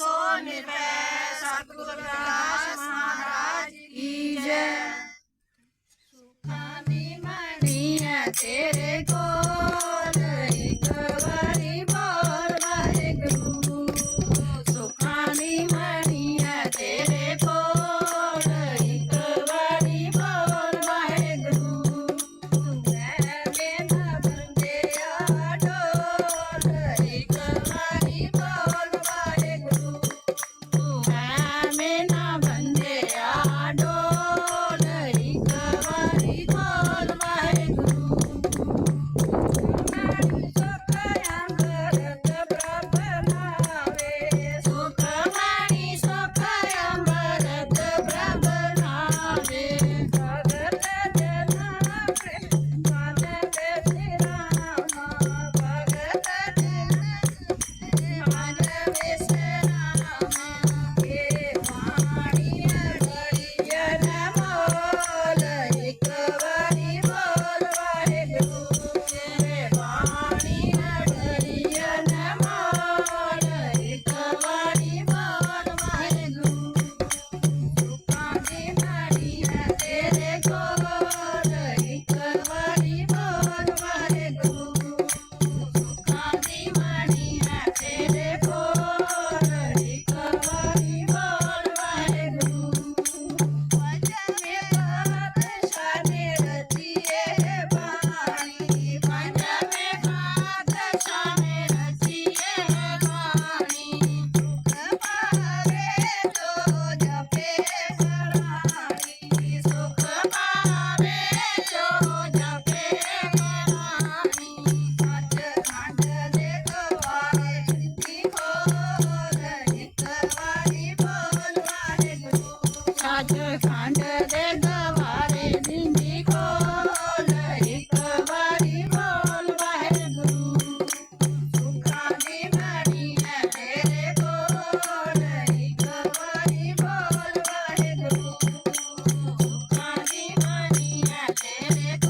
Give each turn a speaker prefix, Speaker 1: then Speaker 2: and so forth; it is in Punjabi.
Speaker 1: ਸੋ ਨਿਰਭੈ ਸਤਿਗੁਰ ਰਵਿਦਾਸ ਮਹਾਰਾਜ ਕੀ ਜੈ। ਸੁਖਾਂ ਦੀ ਮਣੀ ਹੈ ਤੇਰੇ ਕੋ Medical.